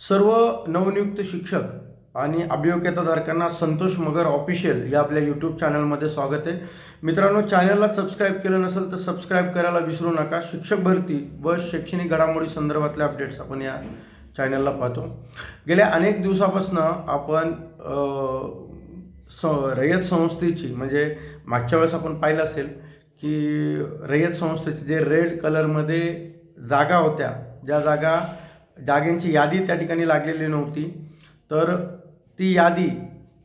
सर्व नवनियुक्त शिक्षक आणि अभियोग्यताधारकांना संतोष मगर ऑफिशियल या आपल्या यूट्यूब चॅनलमध्ये स्वागत आहे. मित्रांनो चॅनलला सबस्क्राईब केलं नसेल तर सबस्क्राईब करायला विसरू नका. शिक्षक भरती व शैक्षणिक घडामोडी संदर्भातल्या अपडेट्स आपण या चॅनलला पाहतो. गेल्या अनेक दिवसापासून आपण स रयत संस्थेची म्हणजे मागच्या वेळेस आपण पाहिलं असेल की रयत संस्थेची जे रेड कलरमध्ये जागा होत्या ज्या जागा जागेंची यादी त्या ठिकाणी लागलेली नव्हती. तर ती यादी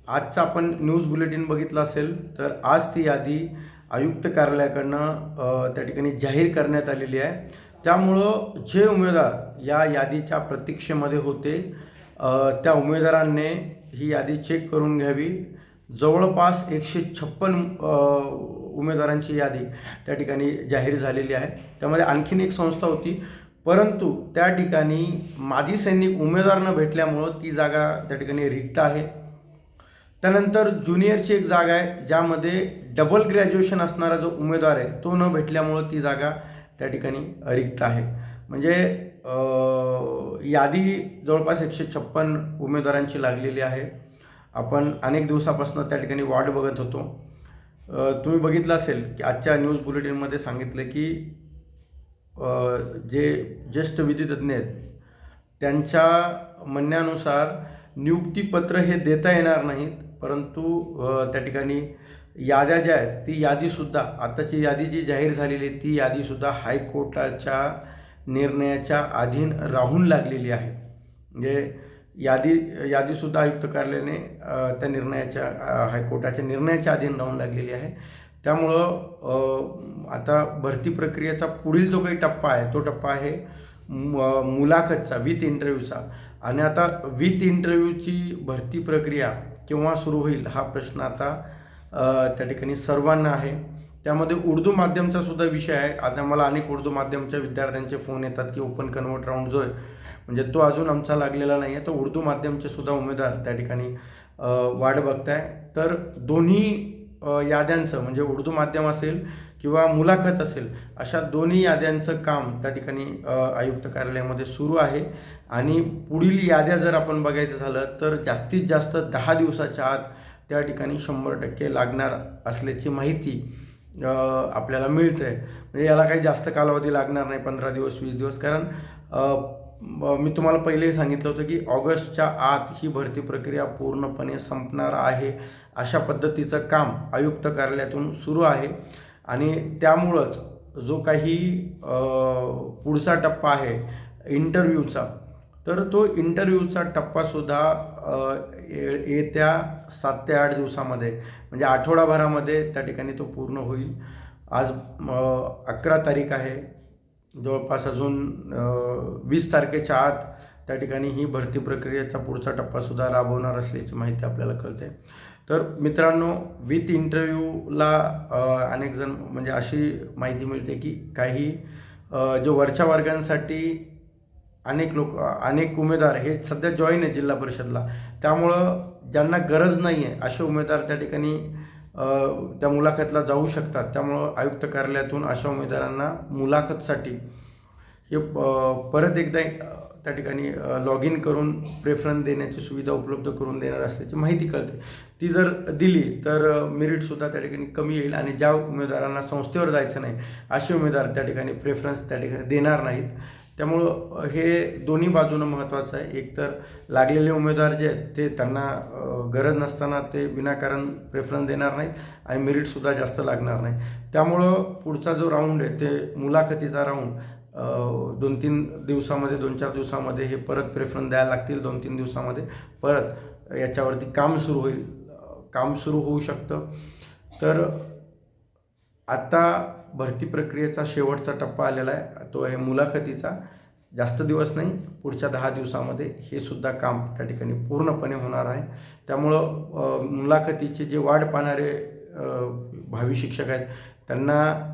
आजचा आपण न्यूज बुलेटिन बघितलं असेल तर आज ती यादी आयुक्त कार्यालयाकडनं त्या ठिकाणी जाहीर करण्यात आलेली आहे. त्यामुळं जे उमेदवार या यादीच्या प्रतीक्षेमध्ये होते त्या उमेदवारांनी ही यादी चेक करून घ्यावी. जवळपास एकशे छप्पन उमेदवारांची यादी त्या ठिकाणी जाहीर झालेली आहे. त्यामध्ये आणखीन एक संस्था होती परंतु त्या ठिकाणी माजी सैनिक उमेदवार न भेटल्यामुळं ती जागा त्या ठिकाणी रिक्त आहे. त्यानंतर ज्युनियरची एक जागा आहे ज्यामध्ये डबल ग्रॅज्युएशन असणारा जो उमेदवार आहे तो न भेटल्यामुळं ती जागा त्या ठिकाणी रिक्त आहे. म्हणजे यादी जवळपास एकशे छप्पन उमेदवारांची लागलेली आहे. आपण अनेक दिवसापासून त्या ठिकाणी वाट बघत होतो. तुम्ही बघितलं असेल की आजच्या न्यूज बुलेटिनमध्ये सांगितलं की जे ज्येष्ठ विधितज्ञ आहेत त्यांच्या म्हणण्यानुसार नियुक्तीपत्र हे देता येणार नाहीत परंतु त्या ठिकाणी याद्या ज्या आहेत ती यादीसुद्धा आत्ताची यादी जी जाहीर झालेली आहे ती यादीसुद्धा हायकोर्टाच्या निर्णयाच्या अधीन राहून लागलेली आहे. म्हणजे यादी यादीसुद्धा आयुक्त कार्यालयाने त्या निर्णयाच्या हायकोर्टाच्या निर्णयाच्या अधीन राहून लागलेली आहे. त्यामुळं आता भरती प्रक्रियेचा पुढील जो काही टप्पा आहे तो टप्पा आहे मुलाखतचा विथ इंटरव्ह्यूचा. आणि आता विथ इंटरव्ह्यूची भरती प्रक्रिया केव्हा सुरू होईल हा प्रश्न आता त्या ठिकाणी सर्वांना आहे. त्यामध्ये उर्दू माध्यमचा सुद्धा विषय आहे. आता मला अनेक उर्दू माध्यमच्या विद्यार्थ्यांचे फोन येतात की ओपन कन्वर्ट राऊंड जो आहे. म्हणजे तो अजून आमचा लागलेला नाही आहे तर उर्दू माध्यमचे सुद्धा उमेदवार त्या ठिकाणी अ, वाट बघताय. तर दोन्ही याद्यांचं म्हणजे उर्दू माध्यम असेल किंवा मुलाखत असेल अशा दोन्ही याद्यांचं काम त्या ठिकाणी आयुक्त कार्यालयामध्ये सुरू आहे. आणि पुढील याद्या जर आपण बघायचं झालं तर जास्तीत जास्त दहा दिवसाच्या आत त्या ठिकाणी शंभर टक्के लागणार असल्याची माहिती आपल्याला मिळते म्हणजे याला काही जास्त कालावधी लागणार नाही पंधरा दिवस वीस दिवस कारण मी तुम्हाला पहिलेही सांगितलं होतं की ऑगस्टच्या आत ही भरती प्रक्रिया पूर्णपणे संपणार आहे. अशा पद्धतीचं काम आयुक्त कार्यालयातून सुरू आहे. आणि त्यामुळंच जो काही पुढचा टप्पा आहे इंटरव्ह्यूचा तर तो इंटरव्ह्यूचा टप्पासुद्धा ये- येत्या सात ते आठ दिवसामध्ये म्हणजे आठवडाभरामध्ये त्या ठिकाणी तो पूर्ण होईल. आज अकरा तारीख आहे. जवळपास अजून वीस तारखेच्या आत त्या ठिकाणी ही भरती प्रक्रियेचा पुढचा टप्पासुद्धा राबवणार असल्याची माहिती आपल्याला कळते. तर मित्रांनो विथ इंटरव्ह्यूला अनेक जण म्हणजे अशी माहिती मिळते की काही जो जे वरच्या वर्गांसाठी अनेक लोक अनेक उमेदवार हे सध्या जॉईन आहे जिल्हा परिषदला. त्यामुळं ज्यांना गरज नाही आहे असे उमेदवार त्या ठिकाणी त्या मुलाखतला जाऊ शकतात. त्यामुळं आयुक्त कार्यालयातून अशा उमेदवारांना मुलाखतसाठी हे परत एकदा त्या ठिकाणी लॉग इन करून प्रेफरन्स देण्याची सुविधा उपलब्ध करून देणार असल्याची माहिती कळते. ती जर दिली तर मेरिटसुद्धा त्या ठिकाणी कमी येईल आणि ज्या उमेदवारांना संस्थेवर जायचं नाही असे उमेदवार त्या ठिकाणी प्रेफरन्स त्या ठिकाणी देणार नाहीत. त्यामुळं हे दोन्ही बाजूनं महत्त्वाचं आहे. एकतर लागलेले उमेदवार जे आहेत ते त्यांना गरज नसताना ते विनाकारण प्रेफरन्स देणार नाहीत आणि मेरिटसुद्धा जास्त लागणार नाही त्यामुळं पुढचा जो राऊंड आहे ते मुलाखतीचा राऊंड दोन तीन दिवसामध्ये दोन चार दिवसामध्ये हे परत प्रेफरन्स द्यायला लागतील दोन तीन दिवसामध्ये परत याच्यावरती काम सुरू होईल. काम सुरू होऊ शकतं. तर आत्ता भरती प्रक्रियेचा शेवटचा टप्पा आलेला आहे. तो आहे मुलाखतीचा. जास्त दिवस नाही पुढच्या दहा दिवसामध्ये हे सुद्धा काम त्या ठिकाणी पूर्णपणे होणार आहे. त्यामुळं मुलाखतीचे जे वाढ पाहणारे भावी शिक्षक आहेत त्यांना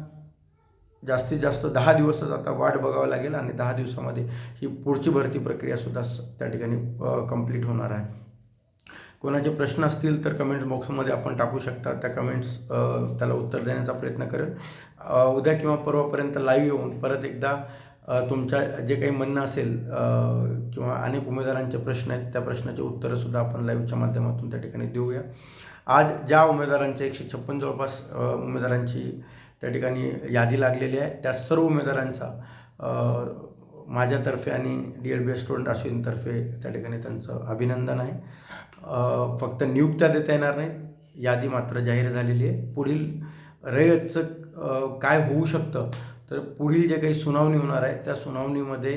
जास्तीत जास्त दहा दिवसच आता वाट बघावं लागेल आणि दहा दिवसामध्ये ही पुढची भरती प्रक्रियासुद्धा त्या ठिकाणी कंप्लीट होणार आहे. कोणाचे प्रश्न असतील तर कमेंट बॉक्समध्ये आपण टाकू शकता. त्या कमेंट्स त्याला उत्तर देण्याचा प्रयत्न करेल. उद्या किंवा परवापर्यंत लाईव्ह येऊन परत एकदा तुमच्या जे काही म्हणणं असेल किंवा अनेक उमेदवारांचे प्रश्न आहेत त्या प्रश्नाचे उत्तरंसुद्धा आपण लाईव्हच्या माध्यमातून त्या ठिकाणी देऊया. आज ज्या उमेदवारांचे एकशे छप्पन जवळपास उमेदवारांची त्या ठिकाणी यादी लागलेली आहे त्या सर्व उमेदवारांचा माझ्यातर्फे आणि D L B S student असोसिएशनतर्फे त्या ठिकाणी त्यांचं अभिनंदन आहे. फक्त नियुक्त्या देता येणार नाहीत यादी मात्र जाहीर झालेली आहे. पुढील रयतचं काय होऊ शकतं तर पुढील जे काही सुनावणी होणार आहे त्या सुनावणीमध्ये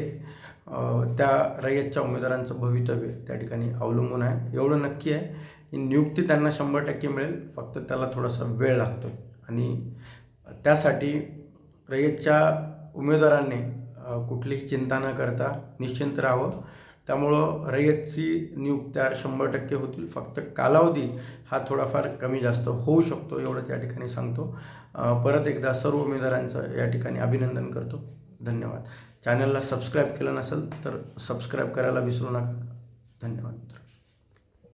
त्या रयतच्या उमेदवारांचं भवितव्य त्या ठिकाणी अवलंबून आहे. एवढं नक्की आहे की नियुक्ती त्यांना शंभर टक्के मिळेल. फक्त त्याला थोडासा वेळ लागतो आणि त्यासाठी रयतच्या उमेदवारांनी कुठलीही चिंता न करता निश्चिंत राहावं. त्यामुळं रयतची नियुक्त्या शंभर टक्के होतील. फक्त कालावधी हा थोडाफार कमी जास्त होऊ शकतो एवढंच या ठिकाणी सांगतो. परत एकदा सर्व उमेदवारांचं या ठिकाणी अभिनंदन करतो. धन्यवाद. चॅनलला सबस्क्राईब केलं नसेल तर सबस्क्राईब करायला विसरू नका. धन्यवाद.